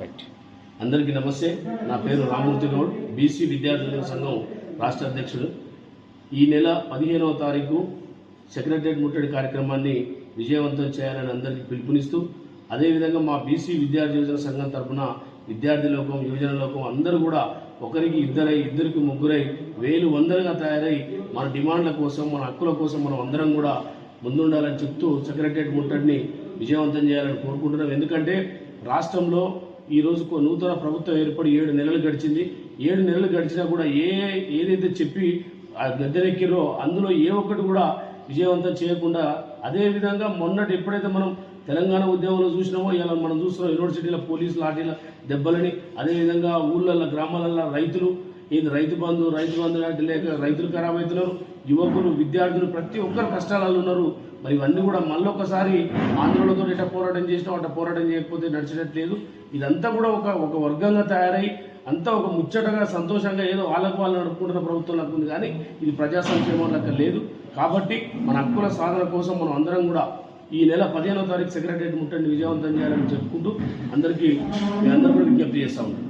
Right అందరికీ నమస్తే. నా పేరు రామూర్తి గౌడ్. బీసీ విద్యార్థుల సంఘం రాష్ట్ర అధ్యక్షుడు. ఈ నెల పదిహేనవ తారీఖు సెక్రటరియట్ ముట్టడి కార్యక్రమాన్ని విజయవంతం చేయాలని అందరికీ పిలుపునిస్తూ అదేవిధంగా మా బీసీ విద్యార్థి యువజన సంఘం తరఫున విద్యార్థి లోకం యువజన లోకం అందరూ కూడా ఒకరికి ఇద్దరై ఇద్దరికి ముగ్గురై వేలు వందలుగా తయారై మన డిమాండ్ల కోసం మన హక్కుల కోసం మనం అందరం కూడా ముందుండాలని చెప్తూ సెక్రటరియట్ ముట్టడిని విజయవంతం చేయాలని కోరుకుంటున్నాం. ఎందుకంటే రాష్ట్రంలో ఈ రోజుకు నూతన ప్రభుత్వం ఏర్పడి ఏడు నెలలు గడిచింది. ఏడు నెలలు గడిచినా కూడా ఏ ఏదైతే చెప్పి ఆ గద్దెనెక్కిరో అందులో ఏ ఒక్కటి కూడా విజయవంతం చేయకుండా అదే విధంగా మొన్నటి ఎప్పుడైతే మనం తెలంగాణ ఉద్యమంలో చూసినామో ఇలా మనం చూస్తున్నాం యూనివర్సిటీల పోలీసు లాఠీల దెబ్బలని అదేవిధంగా ఊళ్ళల్లో గ్రామాలలో రైతులు ఇది రైతు బంధు రైతు బంధు లాంటి లేక రైతులు ఖరాబ్ అవుతున్నారు యువకులు విద్యార్థులు ప్రతి ఒక్కరు కష్టాలలో ఉన్నారు. మరి ఇవన్నీ కూడా మళ్ళొకసారి ఆంధ్రులతో ఇట్లా పోరాటం చేసినాం. అట్లా పోరాటం చేయకపోతే నడిచినట్లేదు ఇదంతా కూడా ఒక ఒక వర్గంగా తయారై అంతా ఒక ముచ్చటగా సంతోషంగా ఏదో వాళ్ళకు వాళ్ళు నడుపుకుంటున్న ప్రభుత్వం నాకు ఉంది కానీ ఇది ప్రజా సంక్షేమం లెక్క లేదు. కాబట్టి మన హక్కుల సాధన కోసం మనం అందరం కూడా ఈ నెల పదిహేనో తారీఖు సెక్రటరియట్ ముట్టండి విజయవంతం చేయాలని చెప్పుకుంటూ అందరికీ అందరూ కూడా విజ్ఞప్తి చేస్తా ఉంటాం